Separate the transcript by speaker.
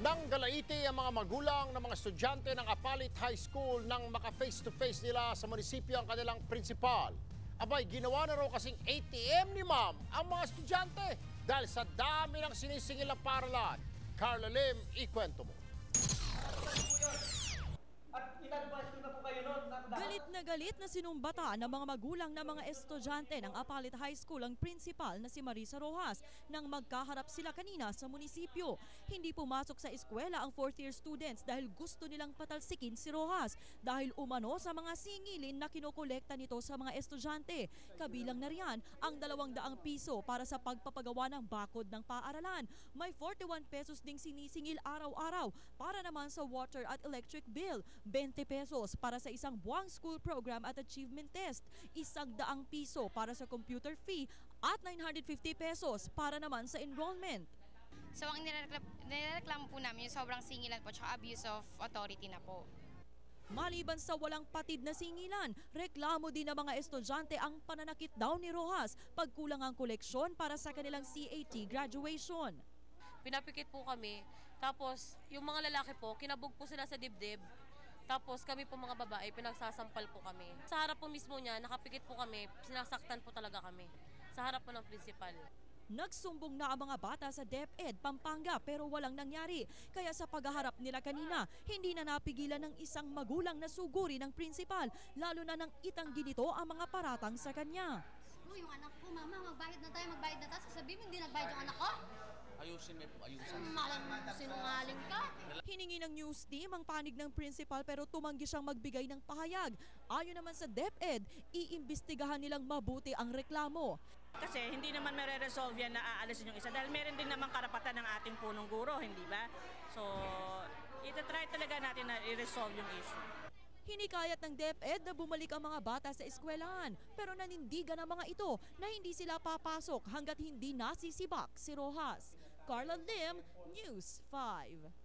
Speaker 1: Nang galaiti ang mga magulang ng mga estudyante ng Apalit High School nang maka-face-to-face nila sa munisipyo ang kanilang principal. Abay, ginawa na raw kasing ATM ni ma'am ang mga estudyante dahil sa dami ng sinisingil na paralan. Carla Lim, ikwento mo.
Speaker 2: Galit na galit na sinumbata ng mga magulang ng mga estudyante ng Apalit High School ang principal na si Marisa Rojas nang magkaharap sila kanina sa munisipyo. Hindi pumasok sa eskwela ang fourth year students dahil gusto nilang patalsikin si Rojas dahil umano sa mga singilin na kinokolekta nito sa mga estudyante. Kabilang na riyan ang 200 piso para sa pagpapagawa ng bakod ng paaralan. May 41 pesos ding sinisingil araw-araw para naman sa water at electric bill. 20 pesos para sa isang buwang school program at achievement test, isang daang piso para sa computer fee at 950 pesos para naman sa enrollment.
Speaker 3: So ang nireklamo, po namin yung sobrang singilan po tsaka abuse of authority na po.
Speaker 2: Maliban sa walang patid na singilan, reklamo din ng mga estudyante ang pananakit daw ni Rojas pagkulang ang koleksyon para sa kanilang CAT graduation.
Speaker 4: pinapikit po kami. Tapos, yung mga lalaki po, kinabog po sila sa dibdib. Tapos kami po mga babae, pinagsasampal po kami. Sa harap po mismo niya, nakapikit po kami, sinasaktan po talaga kami. Sa harap po ng principal.
Speaker 2: Nagsumbong na ang mga bata sa DepEd, Pampanga pero walang nangyari. Kaya sa paghaharap nila kanina, hindi na napigilan ng isang magulang na suguri ng principal, lalo na nang itanggi nito ang mga paratang sa kanya.
Speaker 5: Oh, yung anak ko, mama, magbayad na tayo, magbayad na tayo. Sasabihin mo, hindi nagbayad yung anak ko.
Speaker 6: Ayusin mo po, ayusin.
Speaker 5: Malang sinungaling ka.
Speaker 2: Hiningi ng news team ang panig ng principal pero tumanggi siyang magbigay ng pahayag. Ayon naman sa DepEd, iimbestigahan nilang mabuti ang reklamo.
Speaker 7: Kasi hindi naman mere-resolve yan na aalisin yung isa dahil meron din naman karapatan ng ating punong guro, hindi ba? So, ita-try talaga natin na i-resolve yung issue.
Speaker 2: Hinikayat ng DepEd na bumalik ang mga bata sa eskwelahan pero nanindigan ang mga ito na hindi sila papasok hanggat hindi nasisibak si Rojas. Carla Lim, News 5.